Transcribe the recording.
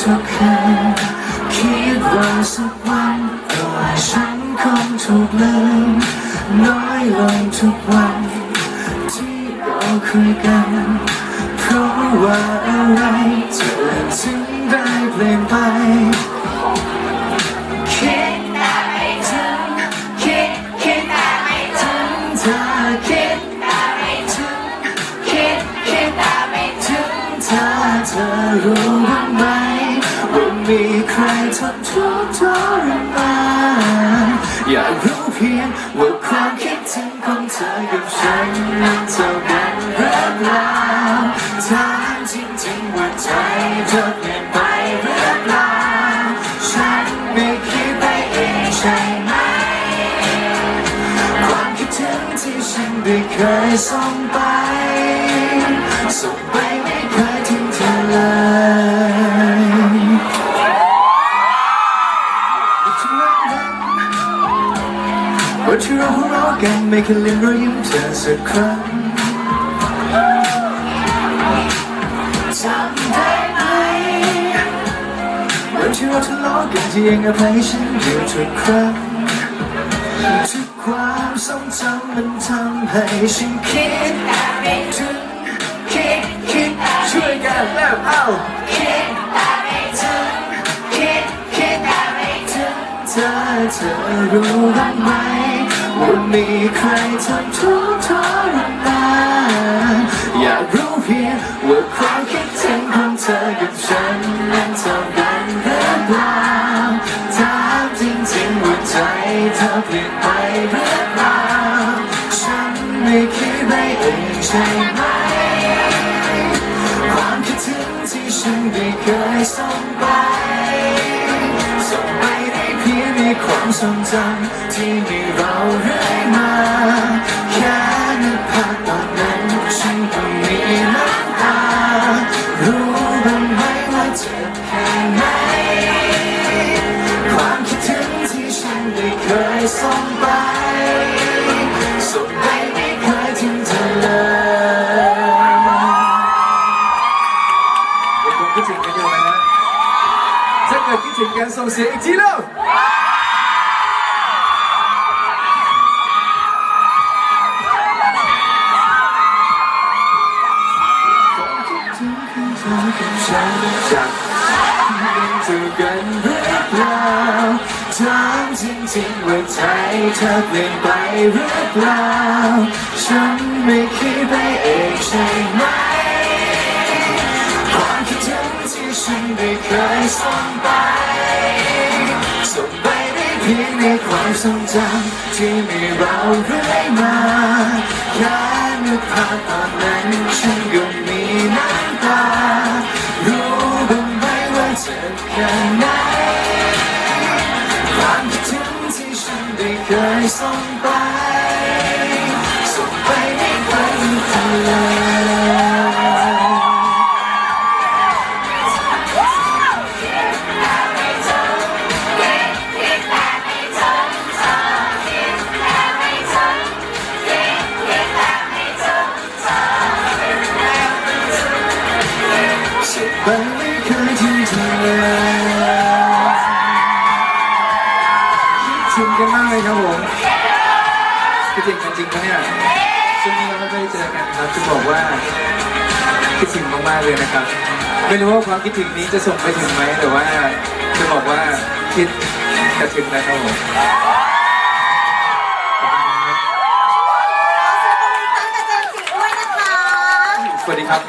ทุกคืนคิดว่าสักวันตัวฉันคงถูกลืม น้อยลงทุกวัน ที่เราคุยกัน เพราะว่าอะไรเธอถึงได้เปลี่ยนไปคิดแต่ไม่ถึงคิดคิดต่ไม่ถึงเธอคิดต่ไม่ถึงคิดคิดต่ไม่ถึงเธอเธอรู้ มีใครทนทุกข์ทรมานอยากรู้เพียงว่าความคิดถึงของเธอกับฉันนั้นเท่ากันหรือเปล่าถามจริงๆว่าใจเธอเปลี่ยนไปหรือเปล่าฉันไม่คิดไปเองใช่ไหม ความคิดถึงที่ฉันได้เคยส่งไปส่งไป เราหัวเราะกันไม่เคยลืมรอยยิ้มเธอสักครั้งจำได้ไหมวันที่เราทะเลาะกันที่ยังอภัยฉันอยู่ทุกครั้งทุกความทรงจำมันทำให้ฉันคิดแต่ถึงคิดคิดช่วยกันแล้วเอาคิดแต่ไม่ถึงคิดคิดแต่ไม่ถึงเธอเธอรู้บ้างไหม ว่ามีใครทำทุกทรมานอยากรู้เพียงว่าความคิดถึงของเธอกับฉันนั้นเท่ากันหรือเปล่าถามจริงๆว่าใจเธอเปลี่ยนไปหรือเปล่าฉันไม่คิดไปเองใช่ไหมาม ทรงจำที่มีเราเรื่อยมาแค่นึกภาพตอนนั้นฉันก็มีน้ำตารู้บ้างไหมว่าเจ็บแค่ไหนความคิดถึงที่ฉันได้เคยส่งไปส่งไปไม่เคยทิ้งเธอเลยยังคงคิดถึงกันอยู่นะฮะถ้าเกิดคิดถึงกันส่งเสียงอีกทีเร็ว จากเจอกันหรือเปล่าถามจริงๆว่าใจเธอเปลี่ยนไปหรือเปล่าฉันไม่คิดไปเองใช่ไหมความคิดถึงที่ฉันได้เคยส่งไปส่งไปได้เพียงในความทรงจำที่มีเราเรื่อยมาแค่นึกภาพตอนนั้นฉันก็มีน้ำ ไปส่งไปไม่เคยลืมเลไป คิดถึงกันจริงปะเนี่ยช่วงนี้เราไม่ได้เจอกันครับจะบอกว่าคิดถึงมากๆเลยนะครับ ไม่รู้ว่าความคิดถึงนี้จะส่งไปถึงไหมแต่ว่าจะบอกว่าคิดแต่ถึงนะครับผมขอเสียงปรบมือต้อนรับเจมส์จิด้วยนะคะสวัสดีครับ